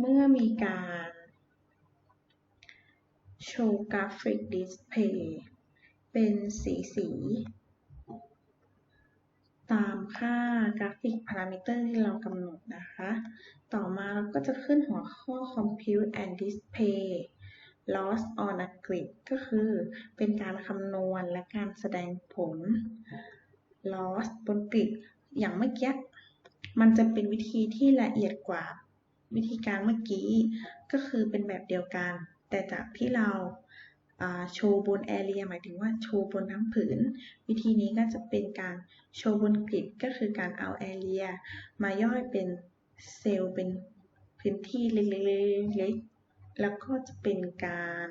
เมื่อมีการ โชว์กราฟิกดิสเพย์เป็นสีสี ตามค่ากราฟิกพารามิเตอร์ที่เรากำหนดนะคะ ต่อมาเราก็จะขึ้นหัวข้อ Compute and Display Loss on a Grid ก็คือเป็นการคำนวณและการแสดงผล loss บนกริดอย่างเมื่อกี้มันจะเป็นวิธีที่ละเอียดกว่า วิธีการเมื่อกี้ก็คือเป็นแบบเดียวกัน แต่จากที่เราโชว์บนแอเรียหมายถึงว่าโชว์บนทั้งผืน วิธีนี้ก็จะเป็นการโชว์บนกริดก็คือการเอาแอเรียมาย่อยเป็นเซลล์เป็นพื้นที่เล็กๆแล้วก็จะเป็นการ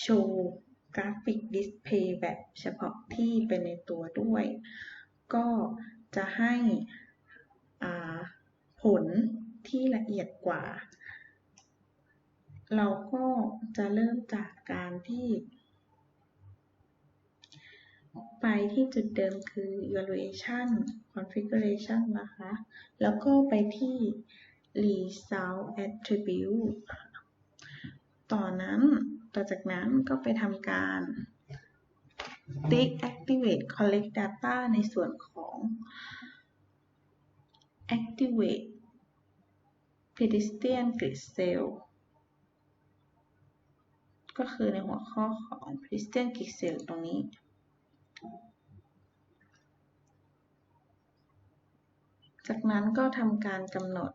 โชว์กราฟิกดิสเพย์แบบเฉพาะที่เป็นในตัวด้วย ก็จะให้อา ผลที่ละเอียดกว่า เราก็จะเริ่มจากการที่ ไปที่จุดเดิมคือ evaluation configuration นะคะ แล้วก็ไปที่ result attribute ต่อนั้นต่อจากนั้นก็ไปทำการ tick activate collect data ในส่วนของ activate pedestrian grid cell ก็คือในหัวข้อของ pedestrian grid cell ตรงนี้ จากนั้นก็ทำการกำหนด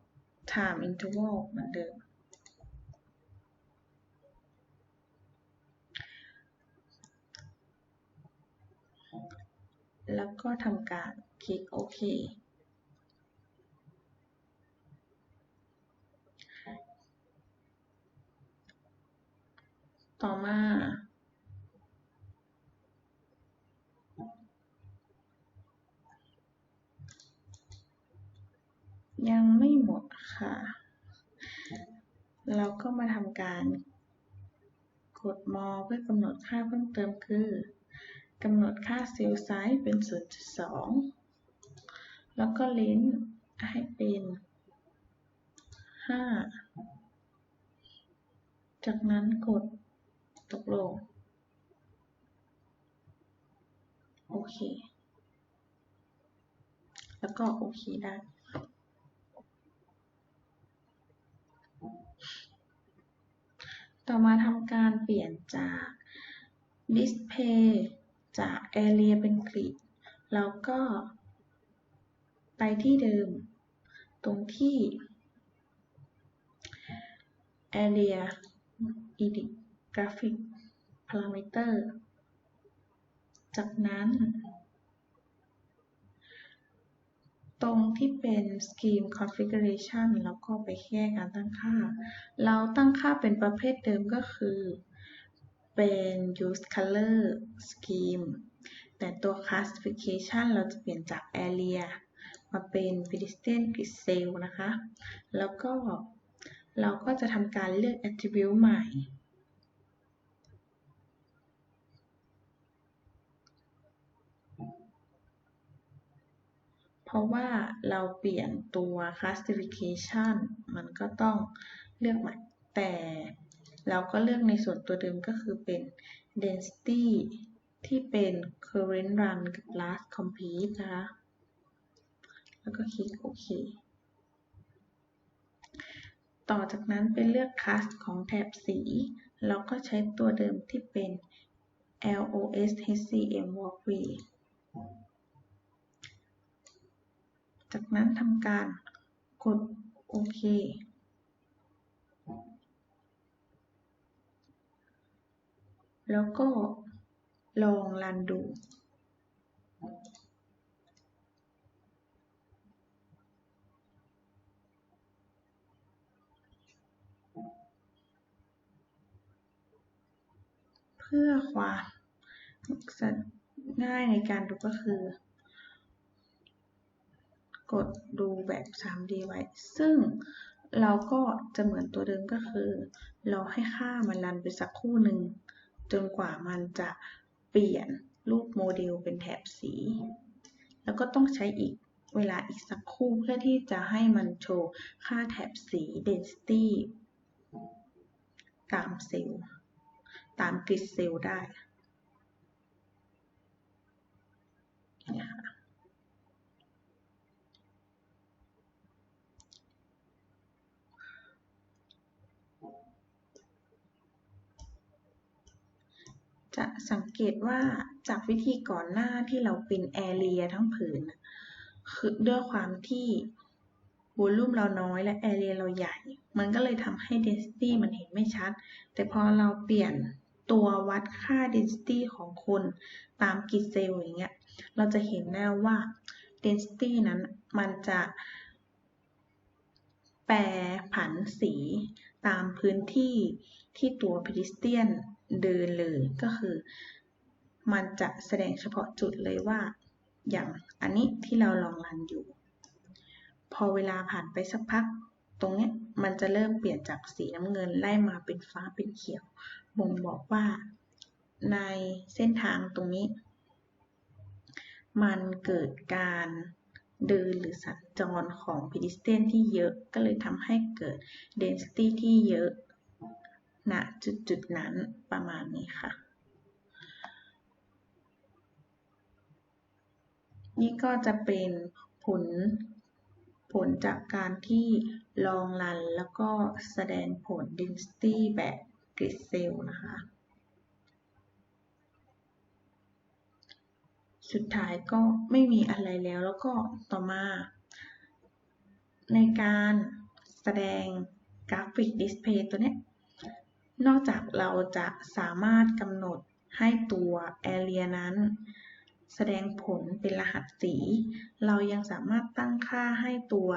time interval เหมือนเดิม แล้วก็ทำการคลิกโอเค ต่อมายังไม่หมดค่ะ เราก็มาทำการกดมอเพื่อกำหนดค่าเพิ่มเติมคือกำหนดค่าเซลล์ไซส์เป็น 0.2 แล้วก็เลนส์ให้เป็น 5 จากนั้นกด ตกลง โอเค แล้วก็โอเคได้ต่อมาทำการเปลี่ยนจาก display จาก area เป็นกริดแล้วก็ไปที่เดิม ตรงที่ area edit graphic parameter จากนั้น ตรงที่เป็น scheme configuration แล้วก็ไปแค่การตั้งค่า เราตั้งค่าเป็นประเภทเดิมก็คือ เป็น use color scheme แต่ตัว classification เราจะเปลี่ยนจาก area มาเป็น pedestrian grid cell นะคะ แล้วก็เราก็จะทำการเลือก attribute ใหม่ ราะว่าเราเปลี่ยนตัว classification มันก็ต้องเลือกใหม่แต่เราก็เลือกในส่วนตัวเดิมก็คือเป็น density ที่เป็น current run กับ last complete นะคะ แล้วก็คลิกโอเค ต่อจากนั้นเป็นเลือก class ของแถบสี แล้วก็ใช้ตัวเดิมที่เป็น LOS HCM walkway จากนั้นทำการกดโอเค แล้วก็ลองรันดูเพื่อความง่ายในการดูก็คือ กดดูแบบ 3D ไว้ ซึ่งเราก็จะเหมือนตัวเดิมก็คือ เราให้ค่ามันรันไปสักคู่หนึ่ง จนกว่ามันจะเปลี่ยนรูปโมเดลเป็นแถบสี แล้วก็ต้องใช้อีกเวลาอีกสักคู่เพื่อที่จะให้มันโชว์ค่าแถบสี density ตามเซลล์ตามกริดเซลล์ได้นี่ยค่ะ จะสังเกตว่าจากวิธีก่อนหน้าที่เราเป็นแอเรียทั้งผืนคือด้วยความที่วอลลุ่มเราน้อยและแอเรียเราใหญ่ มันก็เลยทำให้ density มันเห็นไม่ชัด แต่พอเราเปลี่ยนตัววัดค่า density ของคนตามกิดเซลล์อย่างเงี้ย เราจะเห็นแน่ว่า density นั้นมันจะแปรผันสีตามพื้นที่ที่ตัวพ e ดิสเตียน เดินเลยก็คือ มันจะแสดงเฉพาะจุดเลยว่า อย่างอันนี้ที่เราลองรันอยู่ พอเวลาผ่านไปสักพัก ตรงนี้มันจะเริ่มเปลี่ยนจากสีน้ำเงินไล่มาเป็นฟ้าเป็นเขียวบ่งบอกว่าในเส้นทางตรงนี้ มันเกิดการเดินหรือสัญจรของพิดิสเตนที่เยอะก็เลยทำให้เกิด density ที่เยอะ ณจุดจุดนั้นประมาณนี้ค่ะ นี่ก็จะเป็นผลผลจากการที่ลองรันแล้วก็แสดงผล density แบบกริดเซลนะคะ สุดท้ายก็ไม่มีอะไรแล้วแล้วก็ต่อมา ในการแสดงกราฟิกดิสเพย์ตัวนี้ นอกจากเราจะสามารถกำหนดให้ตัว area นั้นแสดงผลเป็นรหัสสี เรายังสามารถตั้งค่าให้ตัว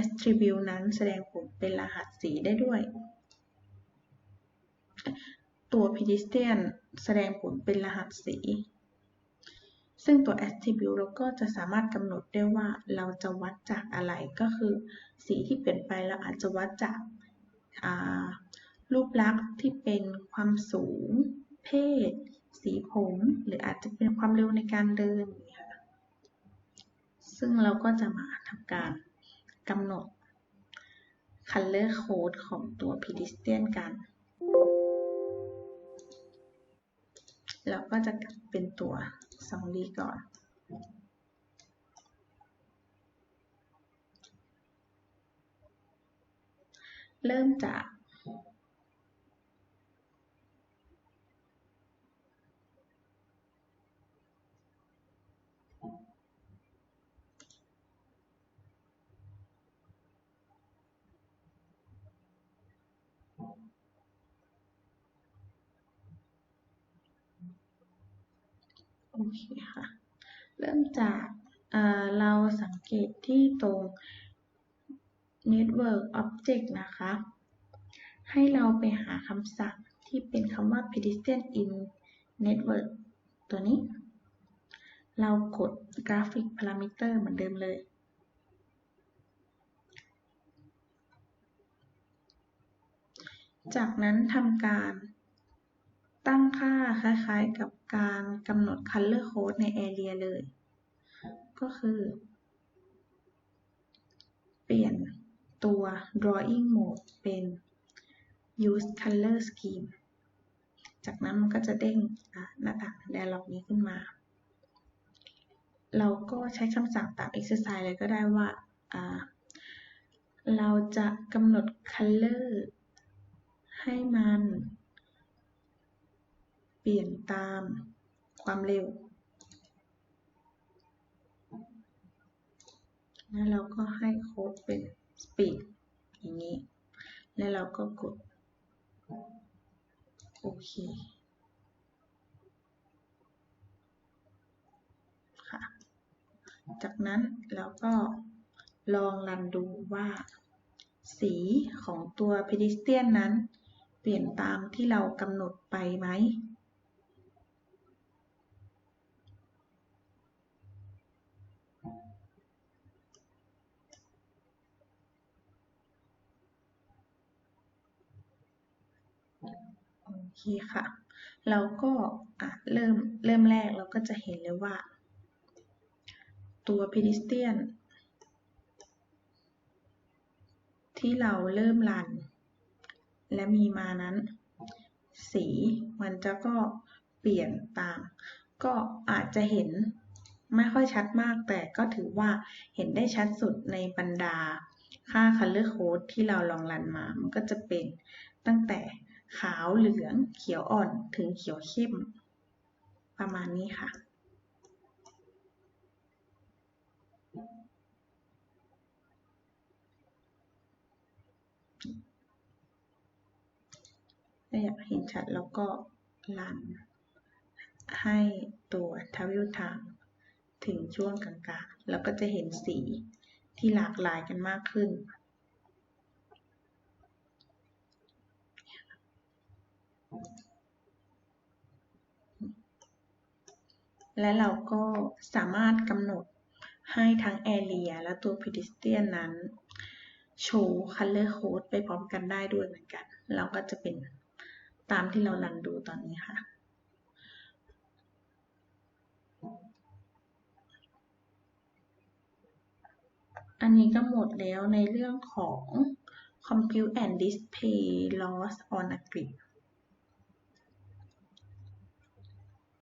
attribute นั้นแสดงผลเป็นรหัสสีได้ด้วย ตัว pedestrian แสดงผลเป็นรหัสสี ซึ่งตัว attribute เราก็จะสามารถกำหนดได้ว่าเราจะวัดจากอะไร ก็คือสีที่เปลี่ยนไปเราอาจจะวัดจาก รูปลักษณ์ที่เป็นความสูง เพศ สีผม หรืออาจจะเป็นความเร็วในการเดิน ซึ่งเราก็จะมาทำการกำหนด color code ของตัว pedestrian กันเราก็จะเป็นตัว 2D ก่อน เริ่มจาก โอเคค่ะ เริ่มจากเราสังเกตที่ตรง network object นะคะ ให้เราไปหาคำสั่งที่เป็นคำว่า pedestrian in network ตัวนี้ เรากด graphic parameter เหมือนเดิมเลย จากนั้นทำการตั้งค่าคล้ายๆกับการกำหนด color code ใน area เลย ก็คือ เปลี่ยน ตัว drawing mode เป็น use color scheme จากนั้นมันก็จะเด้งหน้าต่าง dialog นี้ขึ้นมา เราก็ใช้คำสั่งตาม exercise เลยก็ได้ว่า เราจะกำหนด color ให้มัน เปลี่ยนตามความเร็ว แล้วเราก็ให้โค้ดเป็น speed อย่างนี้ แล้ว เราก็กด โอเค ค่ะ จากนั้นเราก็ลองรันดูว่า สีของตัว pedestrian นั้น เปลี่ยนตามที่เรากำหนดไปไหมโอ เคค่ะ เราก็เริ่มเริ่มแรกเราก็จะเห็นเลยว่า ตัว pedestrian ที่เราเริ่มรัน และมีมานั้น สีมันจะก็เปลี่ยนตาม ก็อาจจะเห็นไม่ค่อยชัดมากแต่ก็ถือว่าเห็นได้ชัดสุดในบรรดาค่า color code ที่เราลองรันมา มันก็จะเป็นตั้งแต่ ขาวเหลืองเขียวอ่อนถึงเขียวเข้ม ประมาณนี้ค่ะ ถ้าอยากเห็นชัดแล้วก็รัน ให้ตัวทวิลทม์ถึงช่วงกลางๆ แล้วก็จะเห็นสีที่หลากหลายกันมากขึ้น และเราก็สามารถกำหนดให้ทั้ง Area และตัว Pedestrian นั้นโชว์ Color Code ไปพร้อมกันได้ด้วยเหมือนกัน เราก็จะเป็นตามที่เราลันดูตอนนี้ค่ะอันนี้ก็หมดแล้วในเรื่องของ Compute and Display Loss on a Grid